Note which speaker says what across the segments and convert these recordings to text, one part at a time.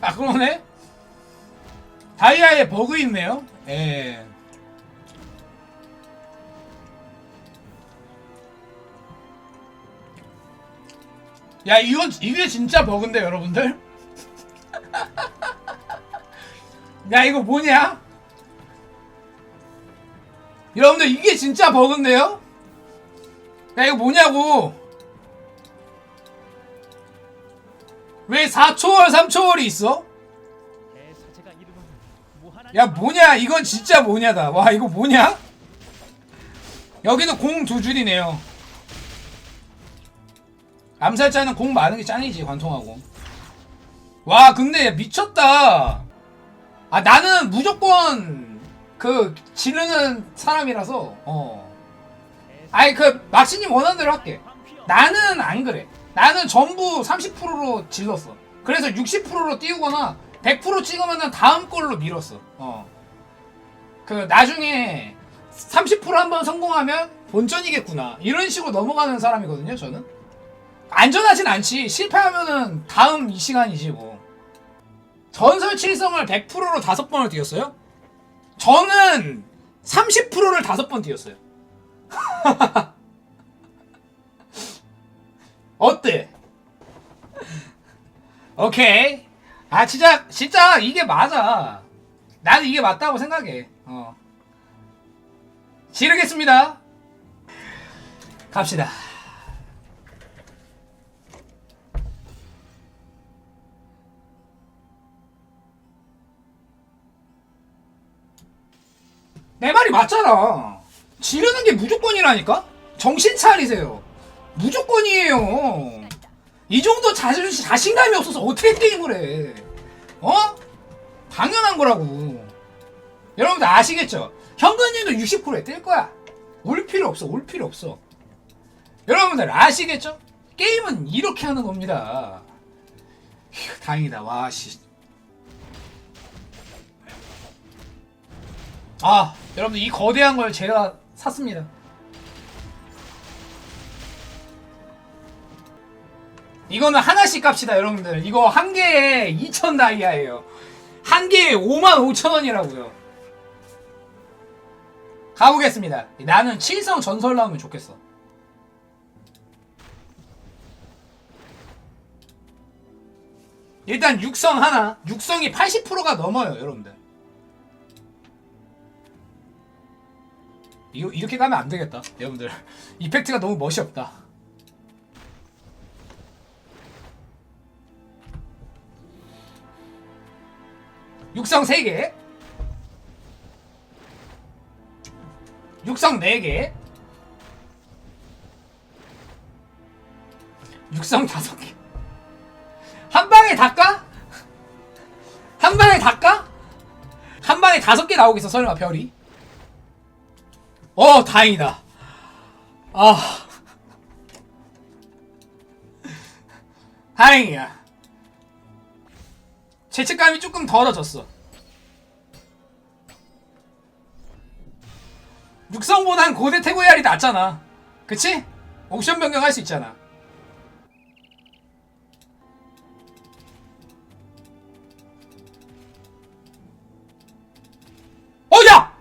Speaker 1: 아 그러네. 다이아에 버그 있네요. 예. 야 이건 이게 진짜 버그인데 여러분들. 야 이거 뭐냐? 여러분들 이게 진짜 버그인데요? 야 이거 뭐냐고? 왜 4초월 3초월이 있어? 야 뭐냐? 이건 진짜 뭐냐다. 와 이거 뭐냐? 여기도 공 두 줄이네요. 암살자는 공 많은 게 짱이지 관통하고. 와 근데 미쳤다. 아 나는 무조건 그 지르는 사람이라서 어. 아니 그 막시님 원하는 대로 할게. 나는 안 그래. 나는 전부 30%로 질렀어. 그래서 60%로 띄우거나 100% 찍으면은 다음 걸로 밀었어. 어. 그 나중에 30% 한번 성공하면 본전이겠구나. 이런 식으로 넘어가는 사람이거든요, 저는. 안전하진 않지. 실패하면은 다음 이 시간이지 뭐. 전설 칠성을 100%로 다섯 번을 뛰었어요? 저는 30%를 다섯 번 뛰었어요. 어때? 오케이. 아 진짜 진짜 이게 맞아. 나는 이게 맞다고 생각해. 어. 지르겠습니다. 갑시다. 내 말이 맞잖아. 지르는 게 무조건이라니까? 정신 차리세요. 무조건이에요. 이 정도 자신, 자신감이 없어서 어떻게 게임을 해? 어? 당연한 거라고. 여러분들 아시겠죠? 현근님도 60%에 뜰 거야. 올 필요 없어. 올 필요 없어. 여러분들 아시겠죠? 게임은 이렇게 하는 겁니다. 휴, 다행이다. 와, 씨. 아, 여러분들 이 거대한 걸 제가 샀습니다. 이거는 하나씩 값이다 여러분들. 이거 한 개에 2천 다이아예요. 한 개에 5만 5천 원이라고요. 가보겠습니다. 나는 칠성 전설 나오면 좋겠어. 일단 육성 하나. 육성이 80%가 넘어요 여러분들. 이거 이렇게 가면 안 되겠다 여러분들. 이펙트가 너무 멋이 없다 육성 3개. 육성 4개. 육성 5개. 한 방에 다 까? 한 방에 다 까? 한 방에 다섯 개 나오겠어 설마 별이? 어 다행이다. 아. 다행이야 죄책감이 조금 덜어졌어. 육성보단 고대 태고야리 낫잖아. 그치? 옵션 변경할 수 있잖아. 어, 야!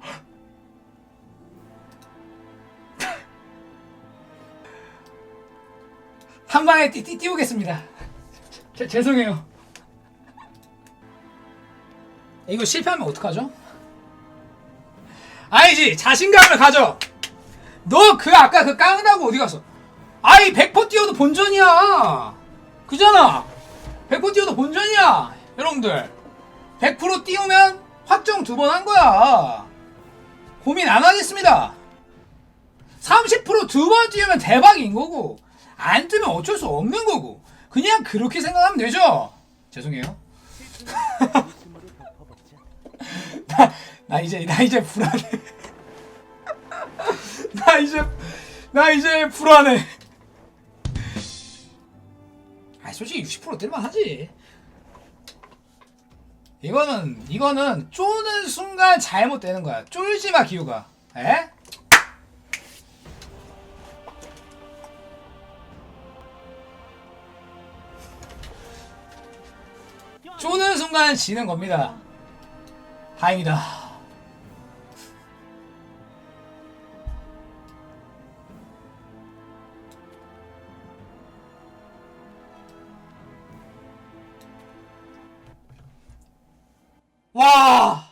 Speaker 1: 한 방에 띄, 띄, 띄우겠습니다. 제, 죄송해요. 이거 실패하면 어떡하죠? 아니지 자신감을 가져. 너 그 아까 그 깡다고 어디 갔어? 아이 100% 뛰어도 본전이야. 그잖아. 100% 뛰어도 본전이야 여러분들. 100% 띄우면 확정 두 번 한 거야. 고민 안 하겠습니다. 30%두 번 띄우면 대박인 거고 안 뜨면 어쩔 수 없는 거고 그냥 그렇게 생각하면 되죠. 죄송해요
Speaker 2: 웃음으로 덮어버리자
Speaker 1: 나, 나 이제 나 이제 불안해. 나 이제 나 이제 불안해. 아 솔직히 60% 뜰만 하지. 이거는 이거는 쪼는 순간 잘못되는 거야. 쫄지 마 기우가. 에? 쪼는 순간 지는 겁니다. 다행이다. 와!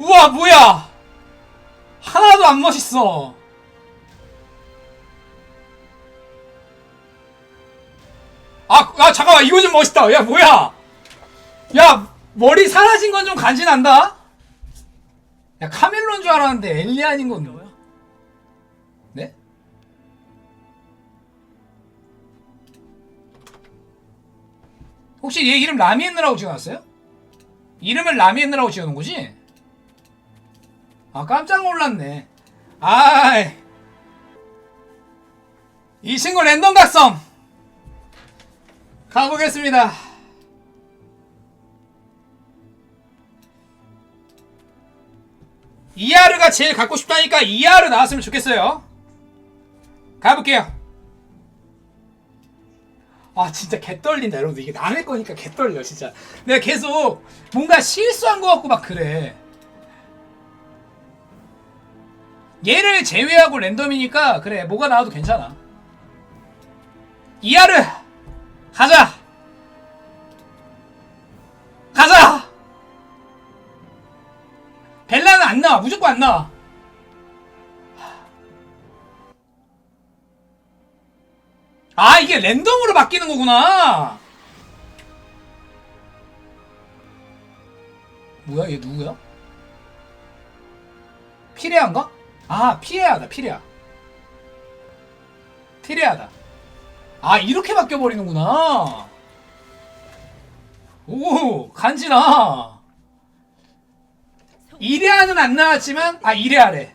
Speaker 1: 우와, 뭐야! 하나도 안 멋있어. 아, 아 잠깐만 이거 좀 멋있다. 야 뭐야? 야 머리 사라진 건 좀 간지난다. 야 카멜론 줄 알았는데 엘리안인 건
Speaker 2: 뭐야?
Speaker 1: 네? 혹시 얘 이름 라미엔느라고 지어놨어요? 이름을 라미엔느라고 지어놓은 거지? 아 깜짝 놀랐네. 아이 이 친구 랜덤 각성 가보겠습니다. 이하르가 제일 갖고 싶다니까 이하르 나왔으면 좋겠어요. 가볼게요. 아 진짜 개 떨린다 여러분들 이게 남의 거니까 개 떨려 진짜 내가 계속 뭔가 실수한 것 같고 막 그래 얘를 제외하고 랜덤이니까 그래 뭐가 나와도 괜찮아 이하르 가자! 가자! 벨라는 안 나와. 무조건 안 나와. 아 이게 랜덤으로 바뀌는 거구나. 뭐야 얘 누구야? 피레아인가? 아 피레아다 피레아. 피레아다 아 이렇게 바뀌어버리는구나. 오 간지나. 이레아는 안 나왔지만 아 이레아래.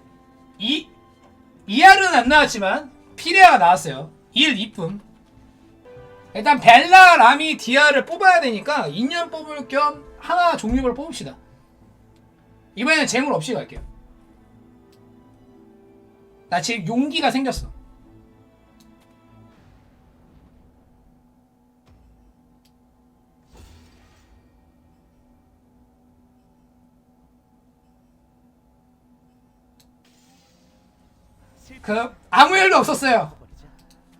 Speaker 1: 이 이하르는 안 나왔지만 피레아가 나왔어요. 1 2품. 일단 벨라 라미 디아를 뽑아야 되니까 인연 뽑을 겸 하나 종류를 뽑읍시다. 이번에는 재물 없이 갈게요. 나 지금 용기가 생겼어 그 아무 일도 없었어요.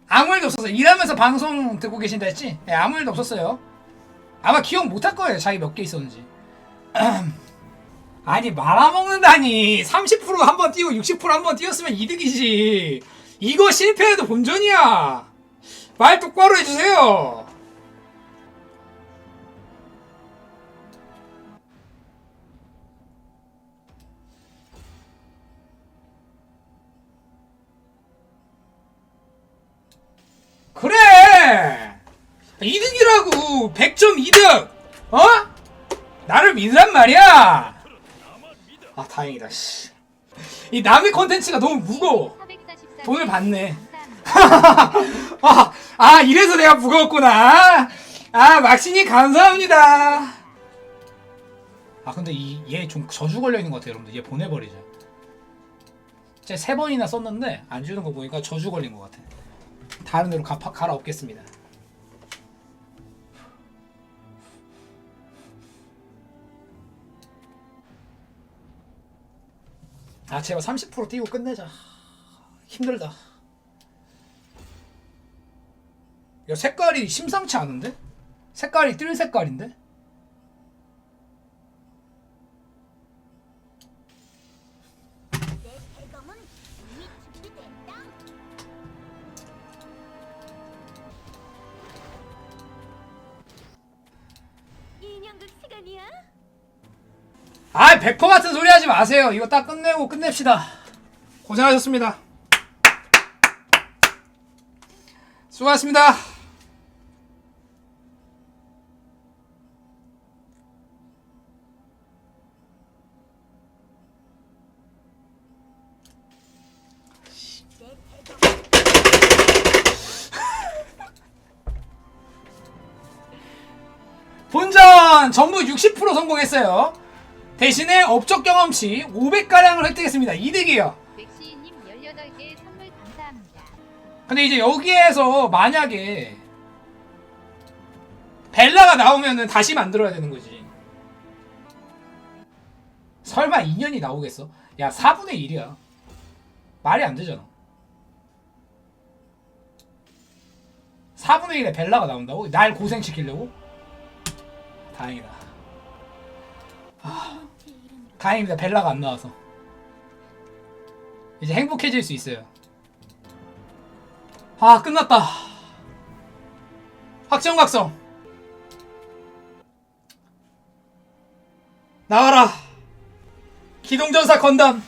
Speaker 1: 아무 일도 없었어요. 일하면서 방송 듣고 계신다 했지? 예, 아무 일도 없었어요. 아마 기억 못 할 거예요 자기 몇 개 있었는지. 아니 말아먹는다니. 30%한번 띄고 60%한 번 띄었으면 이득이지. 이거 실패해도 본전이야. 말 똑바로 해주세요 2등이라고! 100점 2등 어? 나를 믿으란 말이야! 아 다행이다 씨. 이 남의 컨텐츠가 너무 무거워. 돈을 받네. 아, 아 이래서 내가 무거웠구나. 아 막신이 감사합니다. 아 근데 얘 좀 저주 걸려있는 것 같아요 여러분들. 얘 보내버리자. 제가 세 번이나 썼는데 안 주는 거 보니까 저주 걸린 것 같아. 다른 데로 가, 갈아엎겠습니다. 아 제발 30% 띄고 끝내자 힘들다 야 색깔이 심상치 않은데? 색깔이 뜰 색깔인데? 아, 100% 같은 소리 하지 마세요. 이거 딱 끝내고 끝냅시다. 고생하셨습니다. 수고하셨습니다. 본전 전부 60% 성공했어요. 대신에 업적 경험치 500가량을 획득했습니다. 이득이에요.
Speaker 3: 백시님 18개 선물 감사합니다.
Speaker 1: 근데 이제 여기에서 만약에 벨라가 나오면은 다시 만들어야 되는 거지. 설마 2년이 나오겠어? 야, 4분의 1이야. 말이 안 되잖아. 4분의 1에 벨라가 나온다고? 날 고생시키려고? 다행이다. 아, 다행입니다. 벨라가 안 나와서. 이제 행복해질 수 있어요. 아, 끝났다. 확정각성. 나와라. 기동전사 건담.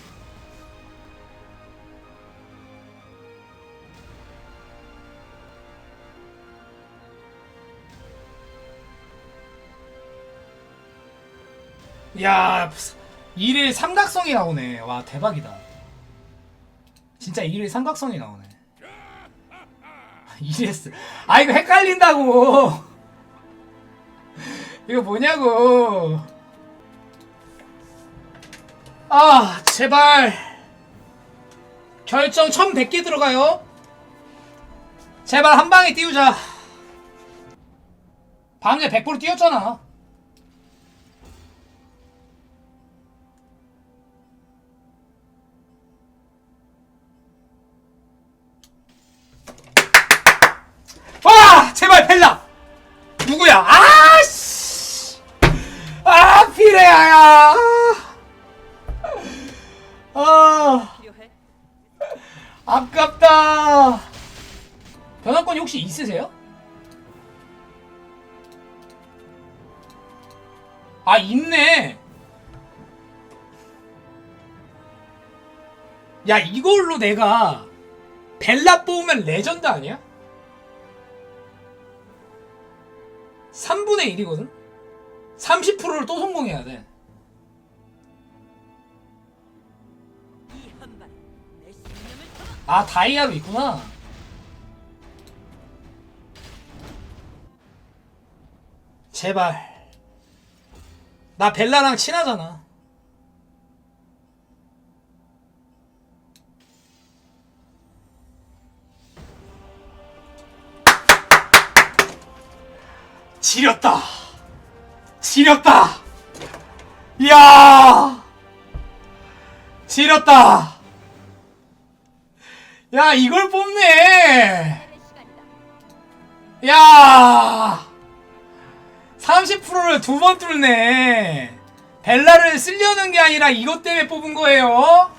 Speaker 1: 야, 1일 삼각성이 나오네. 와, 대박이다. 진짜 1일 삼각성이 나오네. 1S. 아, 이거 헷갈린다고. 이거 뭐냐고. 아, 제발. 결정 1100개 들어가요. 제발 한 방에 띄우자. 방금 전에 100% 띄웠잖아. 와! 제발 벨라! 누구야? 아, 씨! 아, 피레아야! 아,
Speaker 2: 필요해?
Speaker 1: 아깝다. 변화권이 혹시 있으세요? 아, 있네. 야, 이걸로 내가 벨라 뽑으면 레전드 아니야? 3분의 1이거든? 30%를 또 성공해야 돼. 아, 다이아로 있구나. 제발. 나 벨라랑 친하잖아. 지렸다. 지렸다. 이야. 지렸다. 야, 이걸 뽑네. 야. 30%를 두 번 뚫네. 벨라를 쓰려는 게 아니라 이것 때문에 뽑은 거예요.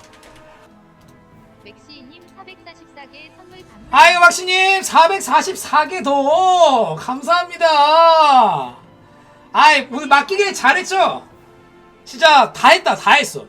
Speaker 3: 맥시님 444개 선물.
Speaker 1: 아이고 막시님 444개 더 감사합니다. 아이 오늘 맡기길 잘했죠? 진짜 다 했다 다 했어.